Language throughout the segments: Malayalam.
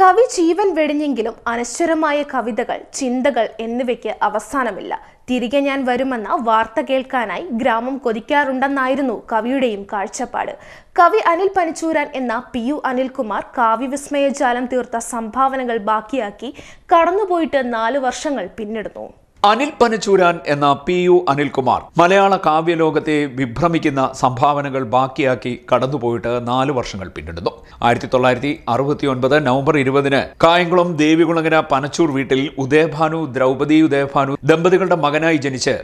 കവി ജീവൻ വെടിഞ്ഞെങ്കിലും അനശ്വരമായ കവിതകൾ ചിന്തകൾ എന്നിവയ്ക്ക് അവസാനമില്ല. തിരികെ ഞാൻ വരുമെന്ന വാർത്ത കേൾക്കാനായി ഗ്രാമം കൊതിക്കാറുണ്ടെന്നായിരുന്നു കവിയുടെയും കാഴ്ചപ്പാട്. കവി അനിൽ പനിച്ചൂരാൻ എന്ന പി യു അനിൽകുമാർ കാവ്യവിസ്മയജാലം തീർത്ത സംഭാവനകൾ ബാക്കിയാക്കി കടന്നുപോയിട്ട് നാല് വർഷങ്ങൾ പിന്നിടുന്നു. അനിൽ പനച്ചൂരാൻ എന്ന പി യു അനിൽകുമാർ മലയാള കാവ്യലോകത്തെ വിഭ്രമിക്കുന്ന സംഭാവനകൾ ബാക്കിയാക്കി കടന്നുപോയിട്ട് നാല് വർഷങ്ങൾ പിന്നിടുന്നു. ആയിരത്തി തൊള്ളായിരത്തി അറുപത്തി ഒൻപത് നവംബർ ഇരുപതിന് കായംകുളം ദേവികുളങ്ങര പനച്ചൂർ വീട്ടിൽ ഉദയഭാനു ദ്രൗപദി ഉദയഭാനു ദമ്പതികളുടെ മകനായി ജനിച്ച്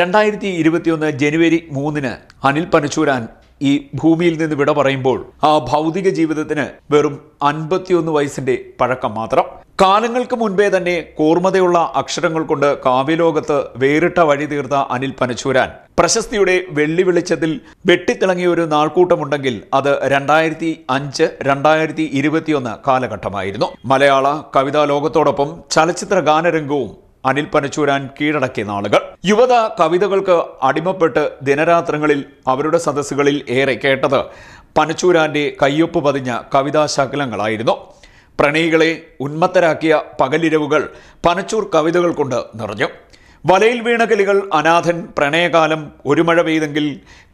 രണ്ടായിരത്തി ഇരുപത്തിയൊന്ന് ജനുവരി മൂന്നിന് അനിൽ പനച്ചൂരാൻ ഈ ഭൂമിയിൽ നിന്ന് വിട പറയുമ്പോൾ ആ ഭൗതിക ജീവിതത്തിന് വെറും അൻപത്തിയൊന്ന് വയസ്സിന്റെ പഴക്കം മാത്രം. കാലങ്ങൾക്ക് മുൻപേ തന്നെ കൂർമ്മതയുള്ള അക്ഷരങ്ങൾ കൊണ്ട് കാവ്യലോകത്ത് വേറിട്ട വഴി തീർത്ത അനിൽ പനച്ചൂരാൻ. പ്രശസ്തിയുടെ വെള്ളി വെളിച്ചത്തിൽ വെട്ടിത്തിളങ്ങിയ ഒരു നാൾക്കൂട്ടമുണ്ടെങ്കിൽ അത് രണ്ടായിരത്തി അഞ്ച് രണ്ടായിരത്തി ഇരുപത്തിയൊന്ന് കാലഘട്ടമായിരുന്നു. മലയാള കവിതാ ലോകത്തോടൊപ്പം ചലച്ചിത്ര ഗാനരംഗവും അനിൽ പനച്ചൂരാൻ കീഴടക്കിയ നാളുകൾ. യുവത കവിതകൾക്ക് അടിമപ്പെട്ട് ദിനരാത്രങ്ങളിൽ അവരുടെ സദസ്സുകളിൽ ഏറെ കേട്ടത് പനച്ചൂരാന്റെ കയ്യൊപ്പ് പതിഞ്ഞ കവിതാശകലങ്ങളായിരുന്നു. പ്രണയികളെ ഉന്മത്തരാക്കിയ പകലിരവുകൾ പനച്ചൂർ കവിതകൾ കൊണ്ട് നിറഞ്ഞു. വലയിൽ വീണ കിളികൾ അനാഥൻ പ്രണയകാലം ഒരു മഴ പെയ്തെങ്കിൽ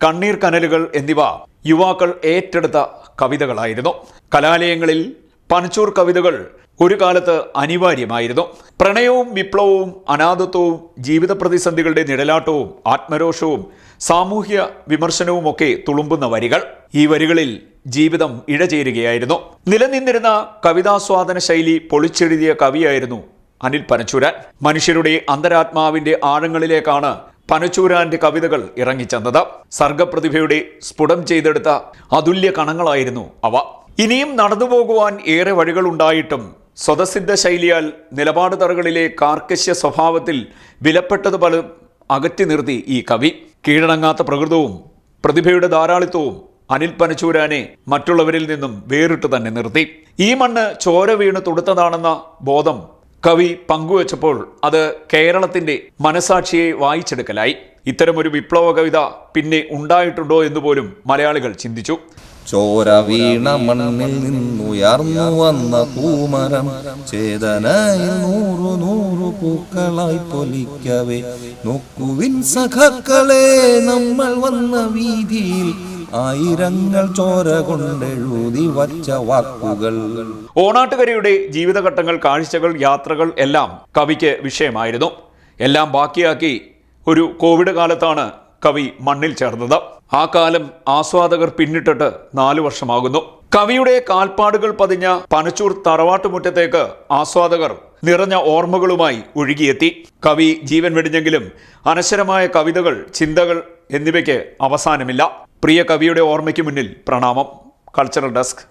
കണ്ണീർ കനലുകൾ എന്നിവ യുവാക്കൾ ഏറ്റെടുത്ത കവിതകളായിരുന്നു. കലാലയങ്ങളിൽ പനച്ചൂർ കവിതകൾ ഒരു കാലത്ത് അനിവാര്യമായിരുന്നു. പ്രണയവും വിപ്ലവവും അനാഥത്വവും ജീവിത പ്രതിസന്ധികളുടെ നിഴലാട്ടവും ആത്മരോഷവും സാമൂഹ്യ വിമർശനവും ഒക്കെ തുളുമ്പുന്ന വരികൾ ഈ വരികളിൽ ജീവിതം ഇഴചേരുകയായിരുന്നു. നിലനിന്നിരുന്ന കവിതാസ്വാദന ശൈലി പൊളിച്ചെഴുതിയ കവിയായിരുന്നു അനിൽ പനച്ചൂരാൻ. മനുഷ്യരുടെ അന്തരാത്മാവിന്റെ ആഴങ്ങളിലേക്കാണ് പനച്ചൂരാന്റെ കവിതകൾ ഇറങ്ങിച്ചെന്നത്. സർഗപ്രതിഭയുടെ സ്ഫുടം ചെയ്തെടുത്ത അതുല്യ കണങ്ങളായിരുന്നു അവ. ഇനിയും നടന്നുപോകുവാൻ ഏറെ വഴികളുണ്ടായിട്ടും സ്വതസിദ്ധ ശൈലിയാൽ നിലപാട് തറകളിലെ കാർക്കശ്യ സ്വഭാവത്തിൽ വിലപ്പെട്ടത് പലതും അകറ്റി നിർത്തി ഈ കവി. കീഴടങ്ങാത്ത പ്രകൃതവും പ്രതിഭയുടെ ധാരാളിത്വവും അനിൽ പനച്ചൂരാനെ മറ്റുള്ളവരിൽ നിന്നും വേറിട്ട് തന്നെ നിർത്തി. ഈ മണ്ണ് ചോര വീണ് തുടുത്തതാണെന്ന ബോധം കവി പങ്കുവച്ചപ്പോൾ അത് കേരളത്തിന്റെ മനസാക്ഷിയെ വായിച്ചെടുക്കലായി. ഇത്തരമൊരു വിപ്ലവ കവിത പിന്നെ ഉണ്ടായിട്ടുണ്ടോ എന്ന് പോലും മലയാളികൾ ചിന്തിച്ചു. ചോര വീണ മണ്ണിൽ നിന്നുയർന്നു വന്ന പൂമരം ചേതനായി നൂറു നൂറു പൂക്കളായി പൊലിക്കവേ. നോക്കുവിൻ സഖക്കളെ നമ്മൾ വന്ന വീതിയിൽ ആയിരങ്ങൾ ചോര കൊണ്ടെഴുതി വച്ച വാക്കുകൾ. ഓണാട്ടുകരയുടെ ജീവിതഘട്ടങ്ങൾ കാഴ്ചകൾ യാത്രകൾ എല്ലാം കവിക്ക് വിഷയമായിരുന്നു. എല്ലാം ബാക്കിയാക്കി ഒരു കോവിഡ് കാലത്താണ് കവി മണ്ണിൽ ചേർന്നത്. ആ കാലം ആസ്വാദകർ പിന്നിട്ടിട്ട് നാലു വർഷമാകുന്നു. കവിയുടെ കാൽപ്പാടുകൾ പതിഞ്ഞ പനച്ചൂർ തറവാട്ടുമുറ്റത്തേക്ക് ആസ്വാദകർ നിറഞ്ഞ ഓർമ്മകളുമായി ഒഴുകിയെത്തി. കവി ജീവൻ വെടിഞ്ഞെങ്കിലും അനശ്വരമായ കവിതകൾ ചിന്തകൾ എന്നിവയ്ക്ക് അവസാനമില്ല. പ്രിയ കവിയുടെ ഓർമ്മയ്ക്ക് മുന്നിൽ പ്രണാമം. Cultural desk.